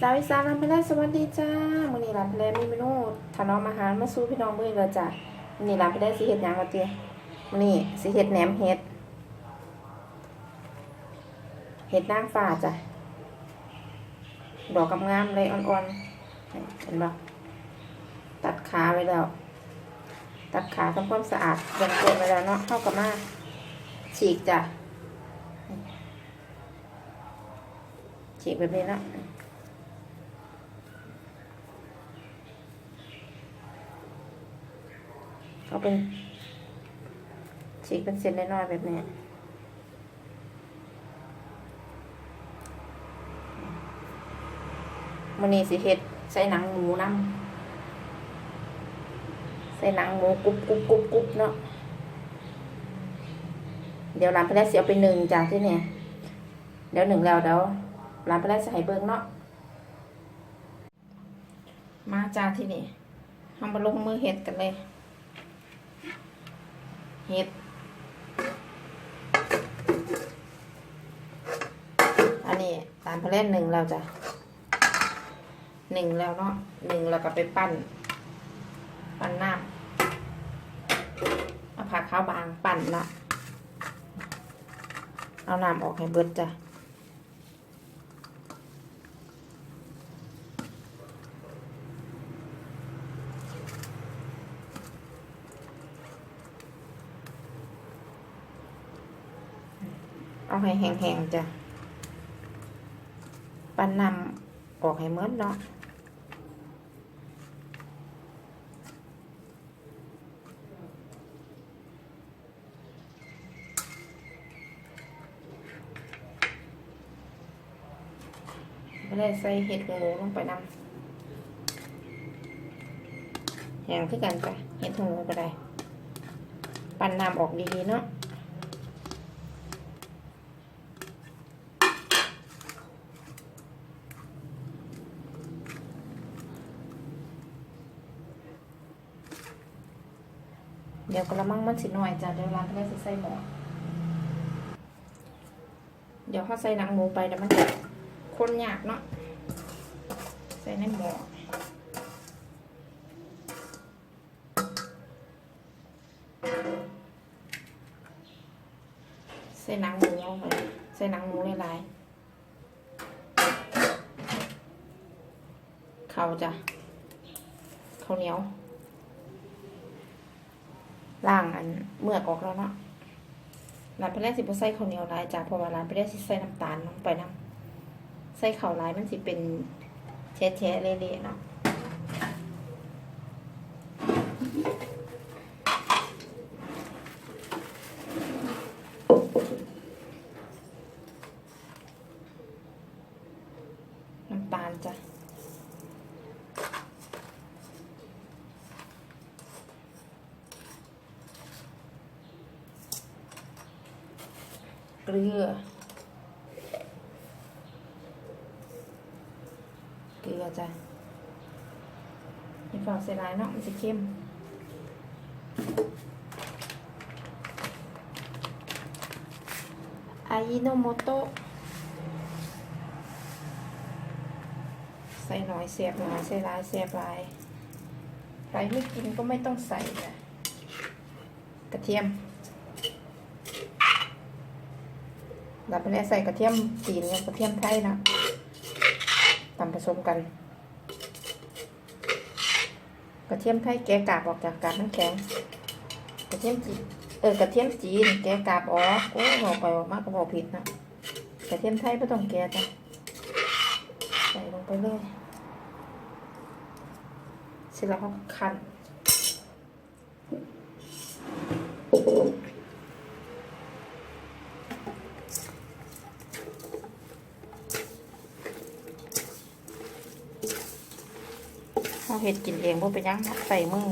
สาวอีสานร้าเพลสวัสดีจ้ามื้อนี้ร้านเพลมีเมนูถนอมอาหารมาสู่พี่น้องมื้อนี้แล้วจ้ะมื้อนี้ร้านเพลสิเฮ็ดหยังก็เตี้ยมื้อนี้สิเฮ็ดแหนมเฮ็ดเฮ็ดนางฟ้าจ้ะดอกกำงามเลยอ่อนๆเห็นบ่ตัดขาไว้แล้ว ตัดขาทำความสะอาดเบื้องต้นไว้แล้วเนาะเข้ากับมาฉีกจ้ะฉีกแบบนี้เนาะ เอาเป็นฉีกเป็นเส้นน้อยๆแบบนี้มันนี้สิเฮ็ดใส่หนังหมูน้ำใส่หนังหมูกรุบกรุบกรุบกรุบเนาะเดี๋ยวร้านพะแลเสียไปหนึ่งจากที่เนี่ยเดี๋ยวหนึ่งแล้วเดี๋ยวร้านพะแลจะให้เบิ้งเนาะมาจากที่นี่ทำมาลงมือเฮ็ดกันเลย เฮ็ด อันนี้ตามพเล่นหนึ่งเราจะหนึ่งแล้วเนาะหนึ่งเราก็ไปปั้น ปั้นน้ำเอาผักข้าวบาง ปั้นละ เอาน้ำออกให้เบิดจ้ะ เอาให้แห้งๆจ้ะปั้นนำออกให้เมดเนาะไม่ได้ใส่เห็ดหูลงไปนำแหงคือกันจ้ะเห็ดหูก็ได้ ปั้นน้ำออกดีๆเนาะ ดี๋ยวกระมังมันสิหน่อยจ้ะเดี๋ยวร้านก็จะใส่หม้อเดี๋ยวเขาใส่หนังหมูไปเดี๋ยวมันจะคนยากเนาะใส่ในหม้อใส่หนังหมูลงไปใส่หนังหมูหลายๆข้าจ้ะข้าวเหนียว ล่างอันเมือกออกแล้วเนาะร้านไปแรกสิบใส่ข้าวเหนียวลายจ้ะเพราะว่าร้านไปแรกสิใส่น้ำตาลลงไปน้ำใส่ข้าวลายมันสิเป็นแฉะๆเละๆเนาะน้ำตาลจ้ะ เกลือ เกลือจ้ะนี่ฝาใส่ลายเนาะมันจะเข้มอายิโนโมโตะใส่หน่อยเสียบหน่อยใส่ลายเสียบลายใครไม่กินก็ไม่ต้องใส่จ้ะกระเทียม ดับไปแล้วใส่กระเทียมจีนกับกระเทียมไทยนะตำผสมกัน กระเทียมไทยแกะกาบออกจากกาบมันแข็ง กระเทียมจีนเออกระเทียมจีน แกะกาบออกโอ้ยบอกไปบอกมากก็บอกผิดนะกระเทียมไทยไม่ต้องแกะจ้ะใส่ลงไปเลยเสร็จแล้วก็คั้น เราเห็ดกินเองบ่เป็นหยังเนาะใส่มือ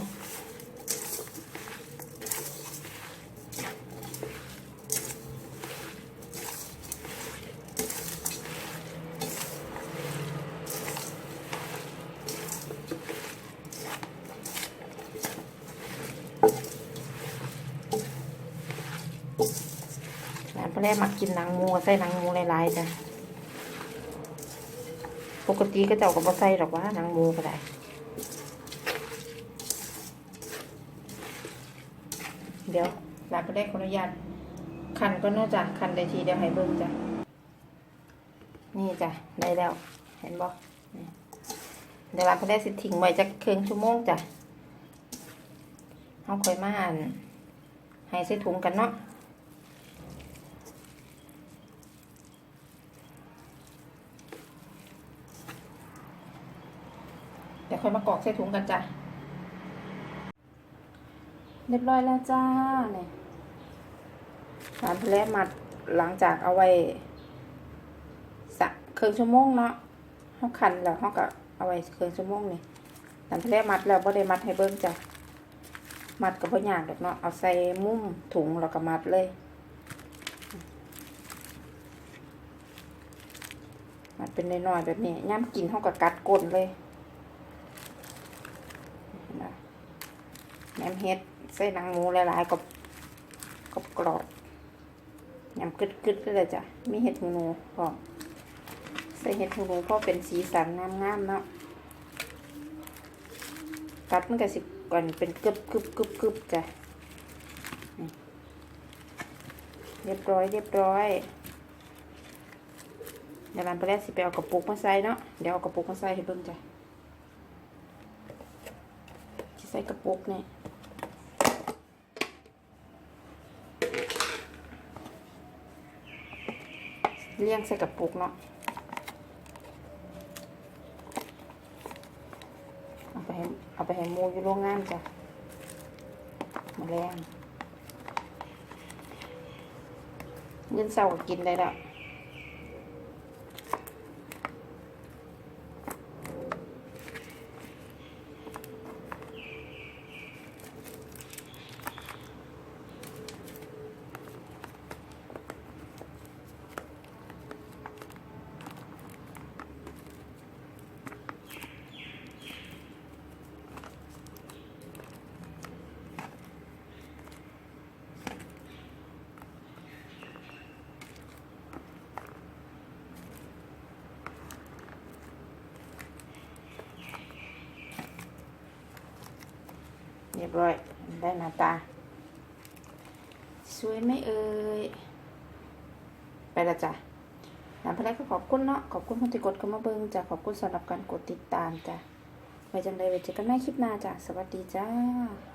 แล้วพอแรกมากินนังหมูใส่นังหมูลายๆจ้ะปกติก็เจ้าก็บ่ใส่หรอกว่านังหมูก็ได้เดี๋ยวลาก็ได้ขออนุญาตคันก็นอกจากคันได้ทีเดียวให้เบิ่งจ้ะ นี่จ้ะ ได้แล้ว เห็นบ่นี่เดี๋ยวลาก็ได้สิทิ้งไว้จักครึ่งชั่วโมงจ้ะเอาค่อยมาอ่านให้ใส่ถุงกันเนาะ เดี๋ยว ค่อยมากรอกใส่ถุงกันจ้ะเรียบร้อยแล้วจ้าเนี่ยสารทะเลมัดหลังจากเอาไว้สักครึ่งชั่วโมงเนาะเขาคันแล้วเขาก็เอาไว้ครึ่งชั่วโมงนี่สารทะเลมัดแล้วบ่ได้มัดให้เบิ้งจ้ะมัดกับพ่อยากดอกเนาะเอาใส่มุ้มถุงแล้วก็มัดเลยมัดเป็นน้อยๆแบบนี้ย่ำกินเขาก็กัดก้นเลย แหนมเฮ็ดใส่หนังหมูหลายๆกับกับกรอบยำกึดกึดๆเลยจ้ะมีเห็ดหูหนูพร้อมใส่เห็ดหูหนูเพราะเป็นสีสันงามๆเนาะกัดมันก็สิก่อนเป็นกึบกึบกึบกึบจ้ะเรียบร้อยเรียบร้อยเดี๋ยวร้านไปแรกสิไปเอากระปุกมาใส่เนาะเดี๋ยวเอากระปุกมาใส่ให้เบิ่งจ้ะสิใส่กระปุกเนี่ย เลี้ยงใส่กระปุกเนาะเอาไปให้เอาไปให้มูอยู่โรงงานจ้ะมาแรงเงินเศร้ากินได้แล้ว รียบร้อย ได้หน้าตา สวยไหมเอ่ย ไปและจ้ะน้ำพะแลก็ขอบคุณเนาะ ขอบคุณคนที่กดเข้ามาเบิ่งจ้ะ ขอบคุณสำหรับการกดติดตามจ้ะไว้จังใดไว้เจอกันใหม่คลิปหน้าจ้ะ สวัสดีจ้า